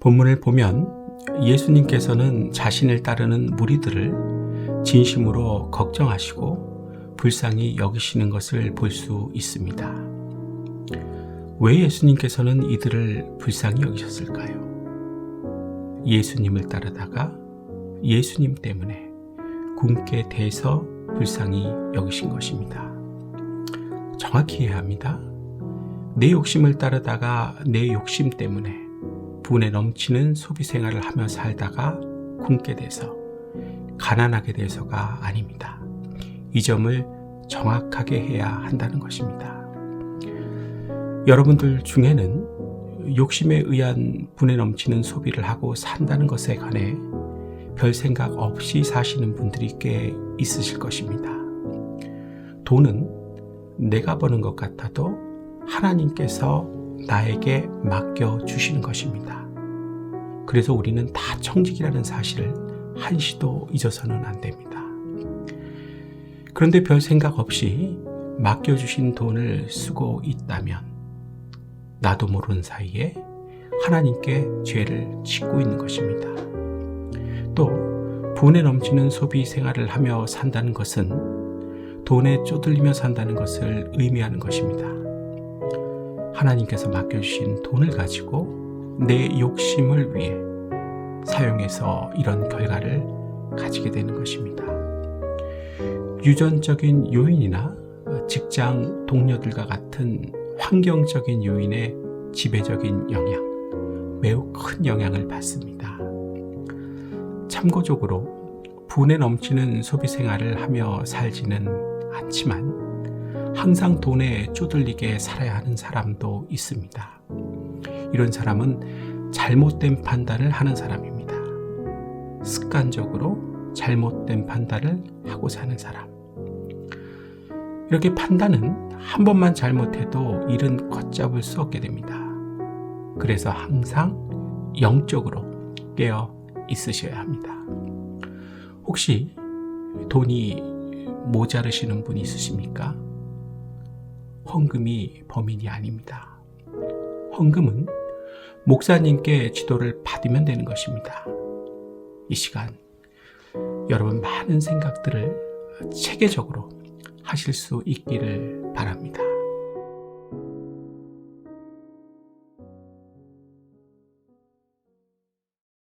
본문을 보면 예수님께서는 자신을 따르는 무리들을 진심으로 걱정하시고 불쌍히 여기시는 것을 볼 수 있습니다. 왜 예수님께서는 이들을 불쌍히 여기셨을까요? 예수님을 따르다가 예수님 때문에 굶게 돼서 불쌍히 여기신 것입니다. 정확히 해야 합니다. 내 욕심을 따르다가 내 욕심 때문에 분에 넘치는 소비 생활을 하며 살다가 굶게 돼서 가난하게 돼서가 아닙니다. 이 점을 정확하게 해야 한다는 것입니다. 여러분들 중에는 욕심에 의한 분에 넘치는 소비를 하고 산다는 것에 관해 별 생각 없이 사시는 분들이 꽤 있으실 것입니다. 돈은 내가 버는 것 같아도 하나님께서 나에게 맡겨 주시는 것입니다. 그래서 우리는 다 청직이라는 사실을 한시도 잊어서는 안 됩니다. 그런데 별 생각 없이 맡겨 주신 돈을 쓰고 있다면 나도 모르는 사이에 하나님께 죄를 짓고 있는 것입니다. 또 분에 넘치는 소비 생활을 하며 산다는 것은 돈에 쪼들리며 산다는 것을 의미하는 것입니다. 하나님께서 맡겨주신 돈을 가지고 내 욕심을 위해 사용해서 이런 결과를 가지게 되는 것입니다. 유전적인 요인이나 직장 동료들과 같은 환경적인 요인의 지배적인 영향, 매우 큰 영향을 받습니다. 참고적으로 분에 넘치는 소비 생활을 하며 살지는 않지만 항상 돈에 쪼들리게 살아야 하는 사람도 있습니다. 이런 사람은 잘못된 판단을 하는 사람입니다. 습관적으로 잘못된 판단을 하고 사는 사람. 이렇게 판단은 한 번만 잘못해도 일은 걷잡을 수 없게 됩니다. 그래서 항상 영적으로 깨어 있으셔야 합니다. 혹시 돈이 모자르시는 분 있으십니까? 헌금이 범인이 아닙니다. 헌금은 목사님께 지도를 받으면 되는 것입니다. 이 시간 여러분 많은 생각들을 체계적으로 하실 수 있기를 바랍니다.